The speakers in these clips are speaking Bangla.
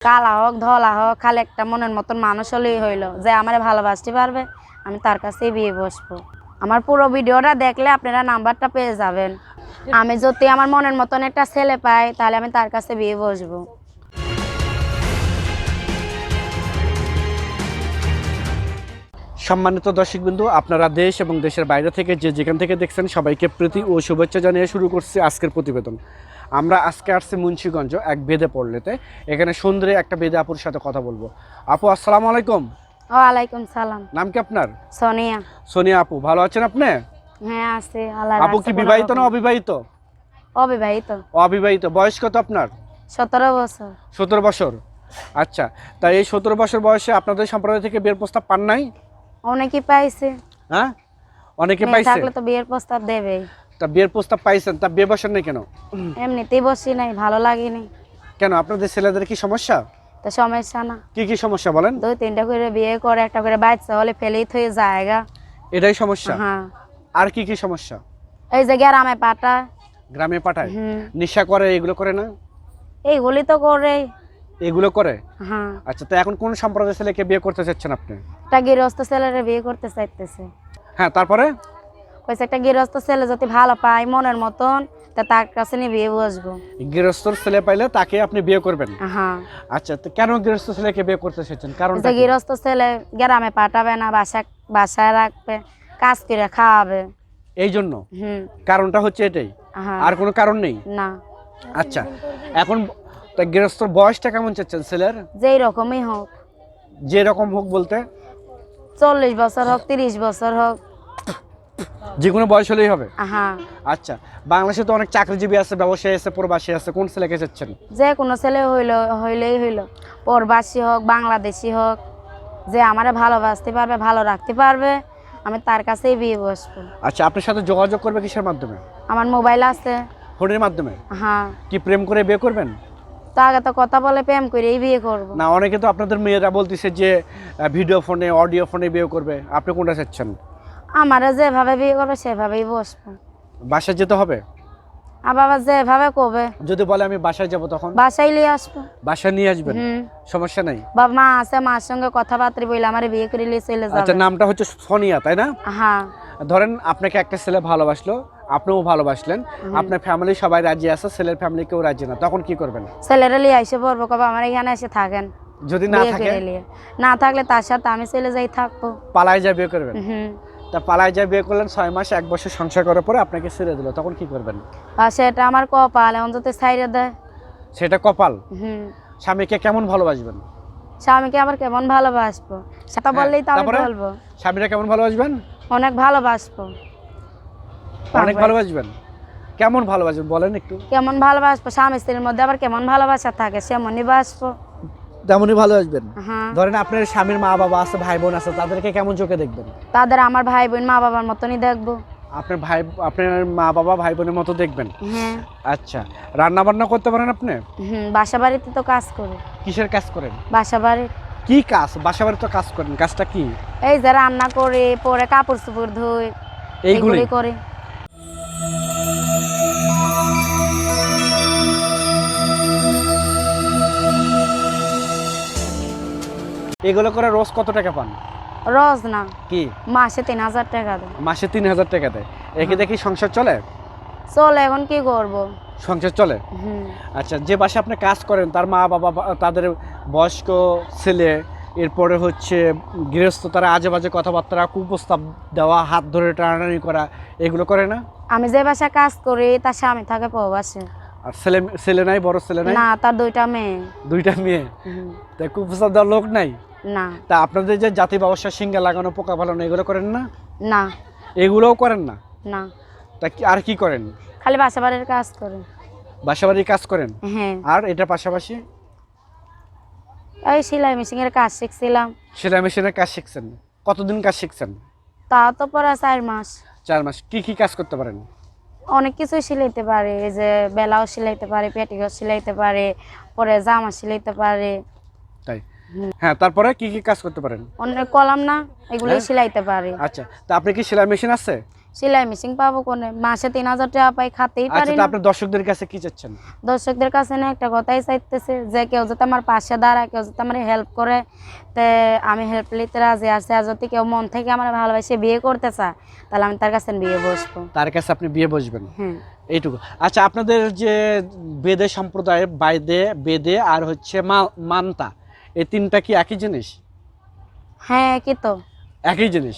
কালা হোক, ধলা হোক, খালি একটা মনের মতন মানুষ হলেই হইল। যে আমার ভালোবাসতে পারবে, আমি তার কাছেই বিয়ে বসবো। আমার পুরো ভিডিওটা দেখলে আপনারা নাম্বারটা পেয়ে যাবেন। আমি যদি আমার মনের মতন একটা ছেলে পাই, তাহলে আমি তার কাছে বিয়ে বসবো। সম্মানিত দর্শক দর্শকবিন্দু আপনারা দেশ এবং দেশের বাইরে থেকে যে যেখান থেকে দেখছেন সবাইকে প্রীতি ও শুভেচ্ছা জানিয়ে শুরু করছি আজকের প্রতিবেদন। আমরা আজকে আসছি মুন্সীগঞ্জ এক বেদে পড়লেতে। এখানে সুন্দরী একটা বেদে আপুর সাথে কথা বলব। আপু আসসালামু আলাইকুম। ওয়ালাইকুম সালাম। নাম কি আপনার? সোনিয়া। সোনিয়া আপু ভালো আছেন আপনি? হ্যাঁ আছে আল্লাহ আপু কি বিবাহিত না অবিবাহিত? অবিবাহিত। অবিবাহিত। বয়স কত আপনার? সতেরো বছর। সতেরো বছর। আচ্ছা তাই এই সতেরো বছর বয়সে আপনাদের সম্প্রদায় থেকে বিয়ের প্রস্তাব পান নাই? অনেকেই পাইছে। হ্যাঁ? অনেকে পাইছে? থাকলে তো বিয়ের প্রস্তাব দেবেই তা বিয়ের প্রস্তাব পাইছেন তা বিয়ে বসেন নাই কেন? এমনিতেই বসি নাই ভালো লাগেনি। কেন আপনাদের ছেলেদের কি সমস্যা? তো সমস্যা না। কি কি সমস্যা বলেন? দুই তিনটা করে বিয়ে করে একটা করে বাচ্চা হলে ফেলেই থয়ে জায়গা এটাই সমস্যা? হ্যাঁ। আর কি কি সমস্যা? এই যে গ্রামে পাটা গ্রামে পাঠায়? নেশা করে এগুলো করে না? এইগুলি তো করে এগুলো করে? হ্যাঁ। আচ্ছা তো এখন কোন সম্প্রদায়ের ছেলেকে বিয়ে করতে চাচ্ছেন আপনি? একটা গৃহস্থ ছেলেরে বিয়ে করতে চাইতেছে। হ্যাঁ তারপরে? কইছে একটা গৃহস্থ ছেলে যদি ভালো পায় মনের মতন তা তার কাছে নিয়ে বিয়ে বসবো। গৃহস্থর ছেলে পাইলে তাকে আপনি বিয়ে করবেন? হ্যাঁ। আচ্ছা তো কেন গৃহস্থ ছেলেকে বিয়ে করতে চাচ্ছেন? কারণ যে গৃহস্থ ছেলে গ্রামে পাঠাবে না বাসা বাসায় রাখবে কাজ করে খাওয়াবে। এই জন্য হুম। কারণটা হচ্ছে এটাই? হ্যাঁ। আর কোনো কারণ নেই? না। আচ্ছা এখন তা গৃহস্থর বয়সটা কেমন চাচ্ছেন ছেলের? যেই রকমই হোক। যে রকম হোক বলতে। চল্লিশ বছর হোক তিরিশ বছর হোক। যে কোনো বয়স হলেই হবে? হ্যাঁ আচ্ছা বাংলাদেশে তো অনেক চাকরিজীবী আছে ব্যবসায়ী আছে প্রবাসী আছে কোন ছেলেকে চাচ্ছেন? যে কোনো ছেলে হইল হইলেই হইল। প্রবাসী হোক বাংলাদেশি হোক যে আমারে ভালোবাসতে পারবে ভালো রাখতে পারবে আমি তার কাছেই বিয়ে বসবো। আচ্ছা আপনার সাথে যোগাযোগ করবে কিসের মাধ্যমে? আমার মোবাইল আছে। ফোনের মাধ্যমে? হ্যাঁ কি প্রেম করে বিয়ে করবেন? তো আগে তো কথা বলে প্রেম করেই বিয়ে করব। না অনেকে তো আপনাদের মেয়েরা বলতেছে যে ভিডিও ফোনে অডিও ফোনে বিয়ে করবে। আপনি কোনটা চাচ্ছেন? আমারে যেভাবে বিয়ে করবে সেভাবেই বসবো। বাসায় যেতে হবে? আর বাবা যেভাবে কবে যদি বলে আমি বাসায় যাব তখন? বাসায় নিয়ে আসব। বাসায় নিয়ে আসবেন? সমস্যা নাই? বাবা মা আছে মার সঙ্গে কথাবার্তা বলে আমার বিয়ে করে নিয়ে চলে আচ্ছা নামটা হচ্ছে সোনিয়া তাই না? হ্যাঁ। ধরেন আপনাকে একটা ছেলে ভালোবাসলো আপনিও ভালোবাসলেন। আপনার ফ্যামিলি সবাই রাজি আছে ছেলের ফ্যামিলি কেউ রাজি না। তখন কি করবেন? ছেলেরা লিয়ে এসে পড়ব কবে আমার এখানে এসে থাকেন? যদি না থাকে? না থাকলে তার সাথে আমি চলে যাই থাকব। পালায় যা বিয়ে করবেন? তা পালায় যা বিয়ে করলেন ছয় মাস এক বছর সংসার করার পরে আপনাকে ছেড়ে দিল। তখন কি করবেন? সেটা আমার কপাল এখন যদি ছাইরে দেয়। সেটা কপাল? হুম। স্বামীকে কেমন ভালোবাসবেন? স্বামীকে আবার কেমন ভালোবাসবো? সেটা হ্যাঁ, বললেই তো আমি? বলব। স্বামীরা কেমন ভালোবাসবেন? অনেক ভালোবাসবো। অনেক ভালোবাসবেন? কেমন ভালোবাসবেন? বলেন একটু। কেমন ভালোবাসবো? স্বামী স্ত্রীর মধ্যে আবার কেমন ভালোবাসা থাকে? সেমনই বাসবো। তেমনই ভালোবাসবেন? হ্যাঁ। ধরেন আপনার স্বামীর মা বাবা আছে ভাই বোন আছে তাদেরকে কেমন চোখে দেখবেন? তাদের আমার ভাই বোন মা বাবার মতনই দেখব। আপনার ভাই আপনার মা বাবা ভাই বোনের মতো দেখবেন? হ্যাঁ। আচ্ছা। রান্না বান্না করতে পারেন আপনি? হুম বাসা বাড়িতে তো কাজ করি। কিসের কাজ করেন? বাসা বাড়ি কি কাজ? বাসা বাড়ি তো কাজ করেন। কাজটা কি? এই যে রান্না করে পরে কাপড় চোপড় ধুই এইগুলি করি। এগুলো করে রোজ কত টাকা পান? রোজ না। কি? মাসে তিন হাজার টাকা দেয়। মাসে তিন হাজার টাকা দেয়। একে দেখি সংসার চলে? চলে এখন কি করব? সংসার চলে? আচ্ছা যে বাসা আপনি কাজ করেন তার মা বাবা তাদের বয়স্ক ছেলে এরপরে হচ্ছে গৃহস্থ তারা আজে বাজে কথাবার্তা কুপ্রস্তাব দেওয়া হাত ধরে টানাটানি করা এগুলো করে না? আমি যে বাসা কাজ করি তার স্বামী থাকে প্রবাসে। আর ছেলে ছেলে নাই বড় ছেলে নাই? না তার দুইটা মেয়ে। দুইটা মেয়ে? তা কুপ্রস্তাব দেওয়ার লোক নাই? না। তা আপনাদের যে জাতি ব্যবসা সিঙ্গা লাগানো পোকা ফালানো এগুলো করেন না? না। এগুলোও করেন না? না। তা কি আর কি করেন? খালি বাসা বাড়ির কাজ করি বাসা বাড়ি কাজ করেন? হ্যাঁ। আর এটা পাশাপাশি? এই সেলাই মেশিনের কাজ শিখছিলাম। সেলাই মেশিনের কাজ শিখছেন? কতদিন কাজ শিখছেন? তা তো পরে চার মাস। চার মাস। কি কি কাজ করতে পারেন? অনেক কিছুই সিলাইতে পারে। এই যে বেলাও সিলাইতে পারে পেটিকোট সিলাইতে পারে পরে জামা সিলাইতে পারে। তাই। হ্যাঁ তারপরে কি কি কাজ করতে পারেন? অনেক কলাম না এগুলো সেলাইতে পারি। আচ্ছা তো আপনি কি সেলাই মেশিন আছে? সেলাই মেশিন পাবো কোনে? মাসে তিন হাজার টাকা পাই খাতেই আচ্ছা পারি না। আপনার দর্শকদের কাছে কি চাচ্ছেন? দর্শকদের কাছে না একটা কথাই চাইতেছে যে কেউ যাতে আমার পাশে দাঁড়ায় কেউ যাতে আমার হেল্প করে তে আমি হেল্প নিতে রাজি আছে আর যদি কেউ মন থেকে আমার ভালোবাসে বিয়ে করতে চায় তাহলে আমি তার কাছে বিয়ে বসবো। তার কাছে আপনি বিয়ে বসবেন? হ্যাঁ। এইটুকু। আচ্ছা আপনাদের যে বেদে সম্প্রদায়ে বাইদে বেদে আর হচ্ছে মা- মানতা এই তিনটা কি একই জিনিস? হ্যাঁ কি তো। একই জিনিস?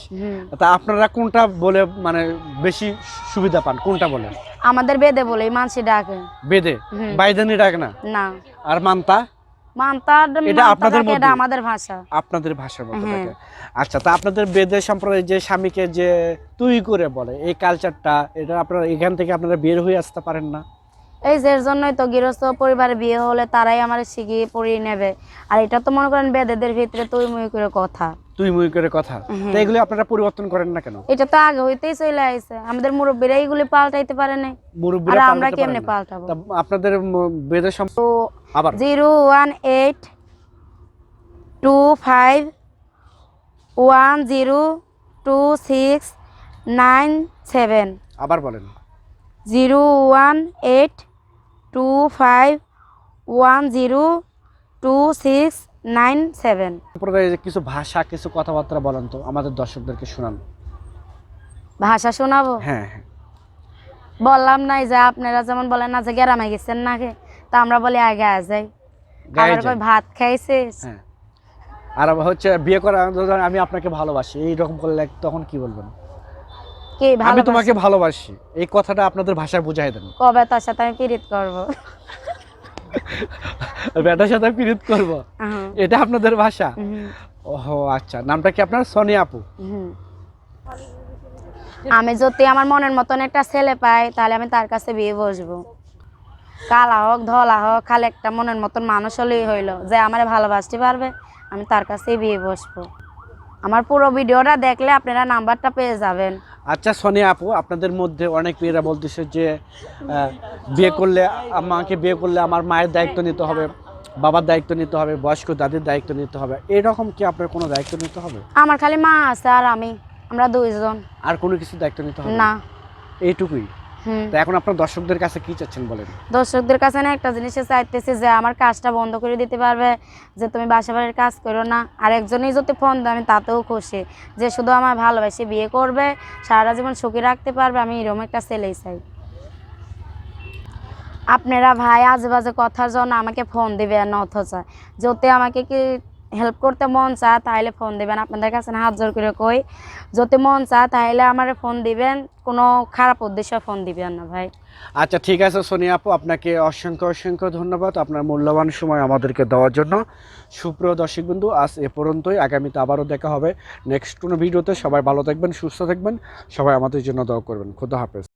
তা আপনারা কোনটা বলে মানে বেশি সুবিধা পান? কোনটা বলে? আমাদের বেদে বলে মানসি ডাকে। বেদে? বাইদানি ডাক না? না। আর মানতা? মানতা এটা আপনাদের এটা আমাদের ভাষা। আপনাদের ভাষার মধ্যে হ্যাঁ। থাকে। আচ্ছা তা আপনাদের বেদে সম্প্রদায় যে স্বামীকে যে তুই করে বলে এই কালচারটা এটা আপনারা এখান থেকে আপনারা বের হয়ে আসতে পারেন না? এই যে জন্যই তো গৃহস্থ পরিবারে বিয়ে হলে তারাই আমার শিখিয়ে পড়িয়ে নেবে। আর এটা তো মনে করেন বেদেদের ভিতরে তুই মুই করে কথা। তুই মুই করে কথা। তো এগুলি আপনারা পরিবর্তন করেন না কেন? এটা তো আগে হইতেই চলে আইছে। আমাদের মুরব্বীরা এইগুলি পাল্টাইতে পারে নাই। আর মুরব্বীরা আমরা কেমনে পাল্টাবো? আপনাদের ম- বেদের সম্প আবার। Zero one eight two five one zero two six nine seven. আবার বলেন। Zero one eight two five one zero two six nine seven কিছু ভাষা কিছু কথাবার্তা বলেন তো আমাদের দর্শকদেরকে শোনান। ভাষা শোনাবো? হ্যাঁ হ্যাঁ। বললাম নাই যে আপনারা যেমন বলেন না যে গ্রামে গেছেন নাকি তা আমরা বলি আগে আ যাই। কই ভাত খাইছিস হ্যাঁ। আর হচ্ছে বিয়ে করা আমি আপনাকে ভালোবাসি এইরকম করলে তখন কি বলবেন? কি আমি তোমাকে ভালোবাসি। এই কথাটা আপনাদের ভাষায় বুঝাই দেন। কবে তার সাথে আমি পীড়িত করব? বেটার সাথে পিরিত করব? এটা আপনাদের ভাষা? ওহো আচ্ছা। নামটা কি আপনার? সোনিয়া আপু। আমি যদি আমার মনের মতন একটা ছেলে পাই তাহলে আমি তার কাছে বিয়ে বসবো। কালা হোক ধলা হোক খালি একটা মনের মতন মানুষ হলেই হইল। যে আমার ভালোবাসতে পারবে আমি তার কাছেই বিয়ে বসবো। আমার পুরো ভিডিওটা দেখলে আপনারা নাম্বারটা পেয়ে যাবেন। আচ্ছা সোনিয়া আপু আপনাদের মধ্যে অনেক মেয়েরা বলতেছে যে বিয়ে করলে আমাকে বিয়ে করলে আমার মায়ের দায়িত্ব নিতে হবে বাবার দায়িত্ব নিতে হবে বয়স্ক দাদির দায়িত্ব নিতে হবে। এরকম কি আপনার কোনো দায়িত্ব নিতে হবে? আমার খালি মা আছে আর আমি আমরা দুইজন। আর কোনো কিছু দায়িত্ব নিতে হবে? না। এইটুকুই? তো এখন আপনার দর্শকদের কাছে কি চাচ্ছেন বলেন? দর্শকদের কাছে না একটা জিনিসে চাইতেছি যে আমার কাজটা বন্ধ করে দিতে পারবে যে তুমি বাসা বাড়ির কাজ করো না। আর একজনই যদি ফোন দেয় আমি তাতেও খুশি যে শুধু আমার ভালোবাসে বিয়ে করবে সারা জীবন সুখী রাখতে পারবে আমি এরকম একটা ছেলেই চাই। আপনারা ভাই আজে বাজে কথার জন্য আমাকে ফোন দিবেন না অথচ যদি আমাকে কি হেল্প করতে মন চা তাহলে ফোন দিবেন। আপনাদের কাছে হাত জোর করে কই, যদি মন চা তাহলে আমার ফোন দিবেন, কোনো খারাপ উদ্দেশ্যে ফোন দিবেন না ভাই। আচ্ছা ঠিক আছে সোনিয়া আপু, আপনাকে অসংখ্য অসংখ্য ধন্যবাদ আপনার মূল্যবান সময় আমাদেরকে দেওয়ার জন্য। সুপ্রিয় দর্শক বন্ধু, আজ এ পর্যন্তই। আগামীতে আবারও দেখা হবে। নেক্সট কোনো ভিডিওতে সবাই ভালো থাকবেন, সুস্থ থাকবেন। সবাই আমাদের জন্য দোয়া করবেন। খুদা হাফেজ।